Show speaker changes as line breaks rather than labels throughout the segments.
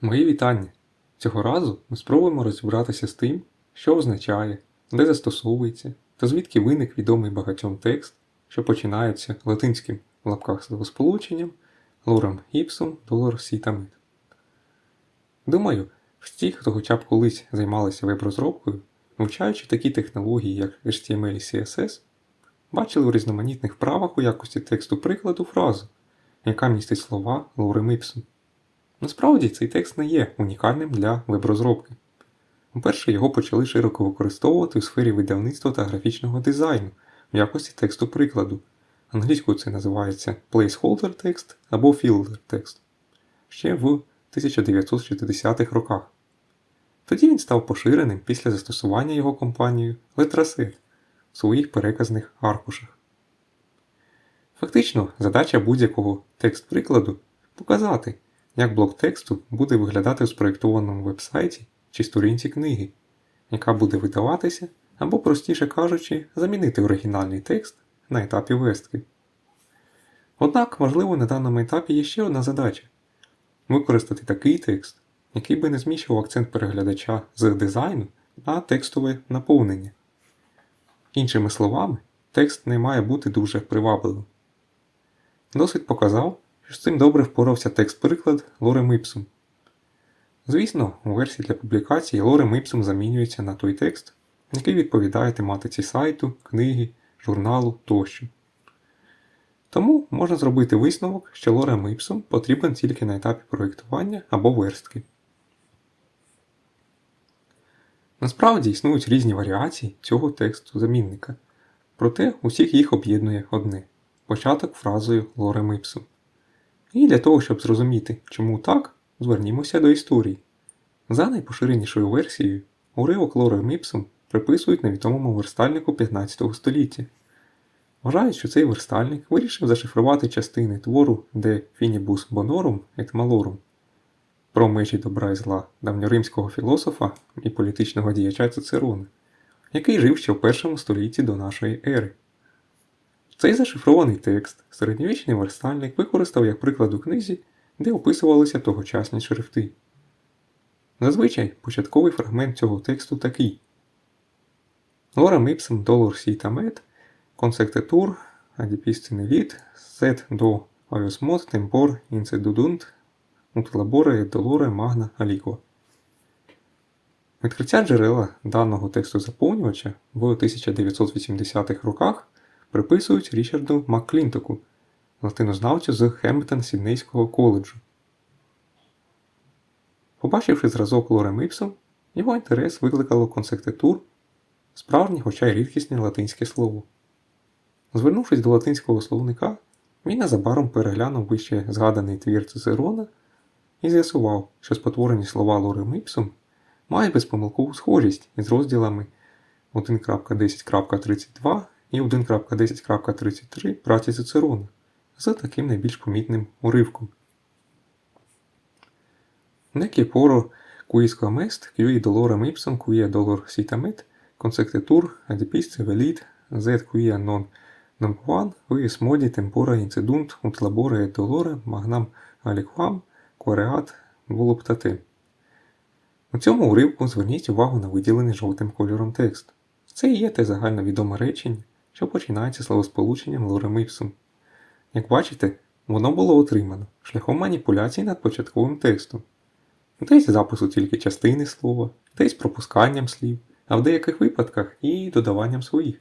Мої вітання! Цього разу ми спробуємо розібратися з тим, що означає, де застосовується та звідки виник відомий багатьом текст, що починається латинським в лапках словосполученням лорем іпсум долор сітамит. Думаю, всі, хто хоча б колись займалися веб-розробкою, вивчаючи такі технології, як HTML і CSS, бачили у різноманітних вправах у якості тексту прикладу фразу, яка містить слова лорем іпсум. Насправді цей текст не є унікальним для веб-розробки. По-перше, його почали широко використовувати у сфері видавництва та графічного дизайну в якості тексту прикладу. Англійською це називається placeholder text або filler text ще в 1960-х роках. Тоді він став поширеним після застосування його компанією Letraset в своїх переказних аркушах. Фактично, задача будь-якого текст-прикладу показати, як блок тексту буде виглядати у спроєктованому вебсайті чи сторінці книги, яка буде видаватися або, простіше кажучи, замінити оригінальний текст на етапі вестки. Однак, важливо на даному етапі є ще одна задача використати такий текст, який би не зміщував акцент переглядача з дизайну на текстове наповнення. Іншими словами, текст не має бути дуже привабливим. Досвід показав, з цим добре впорався текст-приклад Lorem Ipsum. Звісно, у версії для публікації Lorem Ipsum замінюється на той текст, який відповідає тематиці сайту, книги, журналу тощо. Тому можна зробити висновок, що Lorem Ipsum потрібен тільки на етапі проєктування або верстки. Насправді існують різні варіації цього тексту замінника, проте усіх їх об'єднує одне початок фразою Lorem Ipsum. І для того, щоб зрозуміти, чому так, звернімося до історії. За найпоширенішою версією, уривок Lorem Ipsum приписують невідомому верстальнику 15 століття. Вважають, що цей верстальник вирішив зашифрувати частини твору De Finibus Bonorum et Malorum про межі добра і зла давньоримського філософа і політичного діяча Цицерона, який жив ще в першому столітті до нашої ери. Цей зашифрований текст середньовічний верстальник використав як приклад у книзі, де описувалися тогочасні шрифти. Зазвичай початковий фрагмент цього тексту такий: Lorem ipsum dolor sitamet consectetur adipiscinelit sed do aiosmos tempor incedudunt ut labore et dolore magna aliquo. Відкриття джерела даного тексту заповнювача в 1980-х роках приписують Річарду Макклінтоку, латинознавцю з Хемптон Сіднейського коледжу. Побачивши зразок Лорем Іпсом, його інтерес викликало консектитур, справжнє, хоча й рідкісне латинське слово. Звернувшись до латинського словника, він незабаром переглянув вище згаданий твір Цицерона і з'ясував, що спотворені слова Лорем Іпсом мають безпомилкову схожість із розділами 1.10.32 і 1.10.33 праці Цицерона з таким найбільш помітним уривком. Некі поро quisquam est, qui dolorem ipsum quia dolor sitamet, consectetur adipisce velit, zet quia non namquan, viis modi tempora incidunt ut labore et dolore magnam aliquam quareat voluptate. У цьому уривку зверніть увагу на виділений жовтим кольором текст. Це і є те загальновідоме речення, що починається словосполученням лорем іпсум. Як бачите, воно було отримано шляхом маніпуляцій над початковим текстом. Десь запису тільки частини слова, десь пропусканням слів, а в деяких випадках і додаванням своїх.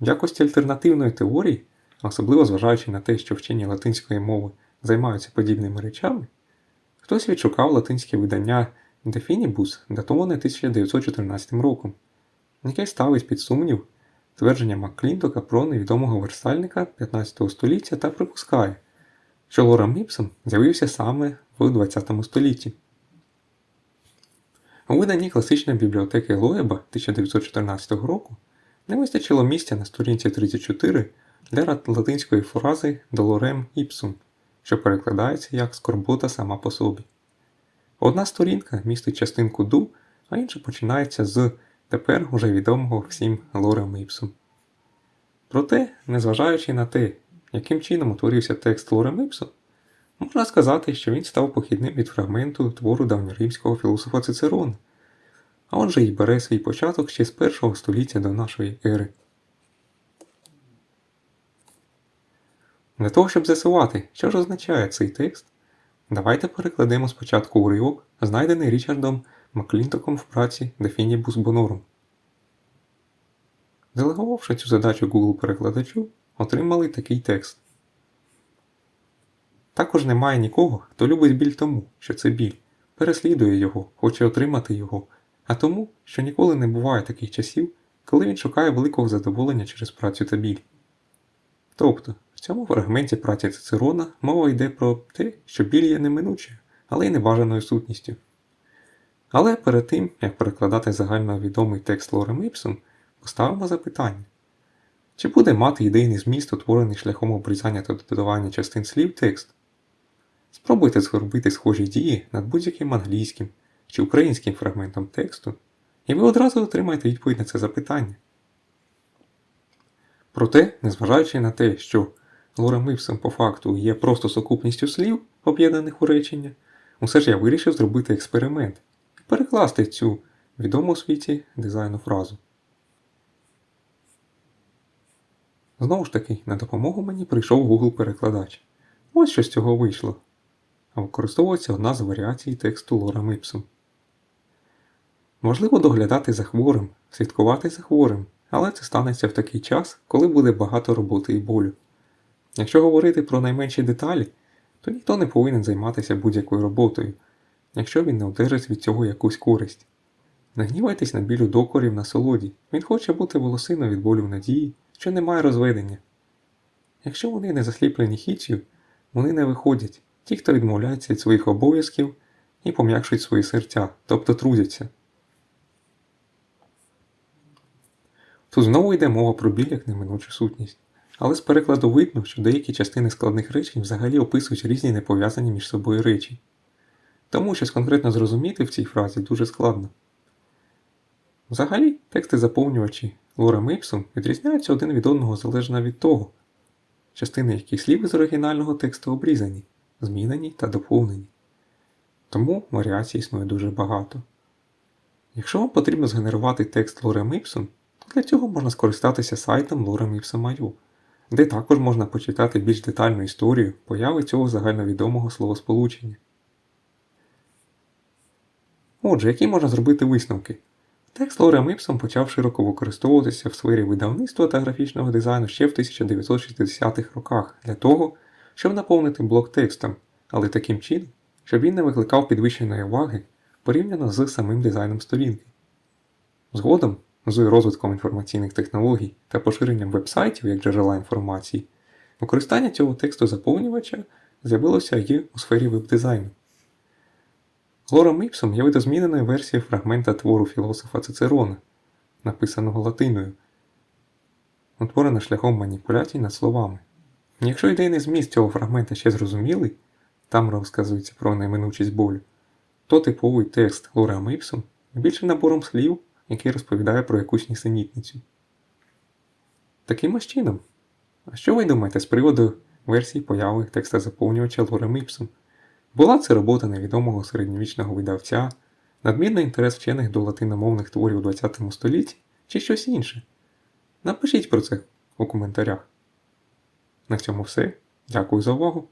В якості альтернативної теорії, особливо зважаючи на те, що вчені латинської мови займаються подібними речами, хтось відшукав латинське видання De Finibus, датоване 1914 роком, яке ставить під сумнів твердження Макклінтока про невідомого верстальника 15 століття та припускає, що Лорем Іпсом з'явився саме в 20 столітті. У виданні класичної бібліотеки Лоеба 1914 року не вистачило місця на сторінці 34 для латинської фрази Долорем Іпсум, що перекладається як скорбота сама по собі. Одна сторінка містить частинку ду, а інша починається з тепер уже відомого всім Лорем Іпсум. Проте, незважаючи на те, яким чином утворився текст Лорем Іпсум, Можна сказати, що він став похідним від фрагменту твору давньоримського філософа Цицерона, а отже й бере свій початок ще з першого століття до нашої ери. Для того, щоб з'ясувати, що ж означає цей текст, давайте перекладемо спочатку уривок, знайдений Річардом Маклінтоком в праці Finibus Bonorum. Делегувавши цю задачу Google перекладачу, отримали такий текст. Також немає нікого, хто любить біль тому, що це біль, переслідує його, хоче отримати його, а тому, що ніколи не буває таких часів, коли він шукає великого задоволення через працю та біль. Тобто, в цьому фрагменті праці Цицерона мова йде про те, що біль є неминучою, але й небажаною сутністю. Але перед тим, як перекладати загальновідомий текст Лорем Іпсом, поставимо запитання. Чи буде мати ідейний зміст, утворений шляхом обрізання та додавання частин слів текст? Спробуйте зробити схожі дії над будь-яким англійським чи українським фрагментом тексту, і ви одразу отримаєте відповідь на це запитання. Проте, незважаючи на те, що Лорем Іпсом по факту є просто сукупністю слів, об'єднаних у речення, усе ж я вирішив зробити експеримент перекласти цю відому у світі дизайну фразу. Знову ж таки, на допомогу мені прийшов Google перекладач. Ось що з цього вийшло. А використовується одна з варіацій тексту Лорем Іпсом. Можливо доглядати за хворим, слідкувати за хворим, але це станеться в такий час, коли буде багато роботи і болю. Якщо говорити про найменші деталі, то ніхто не повинен займатися будь-якою роботою, якщо він не одержить від цього якусь користь. Не гнівайтесь на білю докорів на солоді, він хоче бути волосиною від болю в надії, що немає розведення. Якщо вони не засліплені хітчю, вони не виходять, ті, хто відмовляється від своїх обов'язків і пом'якшують свої серця, тобто трудяться. Тут знову йде мова про біль як неминучу сутність. Але з перекладу видно, що деякі частини складних речень взагалі описують різні непов'язані між собою речі. Тому щось конкретно зрозуміти в цій фразі дуже складно. Взагалі, тексти заповнювачі Лорем Іпсом відрізняються один від одного залежно від того, частини яких слів із оригінального тексту обрізані, змінені та доповнені. Тому варіацій існує дуже багато. Якщо вам потрібно згенерувати текст Лорем Іпсом, то для цього можна скористатися сайтом Lorem Ipsum.io, де також можна почитати більш детальну історію появи цього загальновідомого словосполучення. Отже, які можна зробити висновки? Текст Лорем Іпсом почав широко використовуватися в сфері видавництва та графічного дизайну ще в 1960-х роках для того, щоб наповнити блок текстом, але таким чином, щоб він не викликав підвищеної уваги порівняно з самим дизайном сторінки. Згодом, з розвитком інформаційних технологій та поширенням вебсайтів як джерела інформації, використання цього тексту заповнювача з'явилося й у сфері веб-дизайну. Лорем Іпсом є видозміненою версією фрагмента твору філософа Цицерона, написаного латиною, утворена шляхом маніпуляцій над словами. Якщо ідейний зміст цього фрагмента ще зрозумілий, там розказується про неминучість болю, то типовий текст Лорем Іпсом більше набором слів, який розповідає про якусь нісенітницю. Таким чином. А що ви думаєте з приводу версії появи текста заповнювача Лорем Іпсом? Була це робота невідомого середньовічного видавця, надмірний інтерес вчених до латиномовних творів у ХХ столітті чи щось інше? Напишіть про це у коментарях. На цьому все. Дякую за увагу!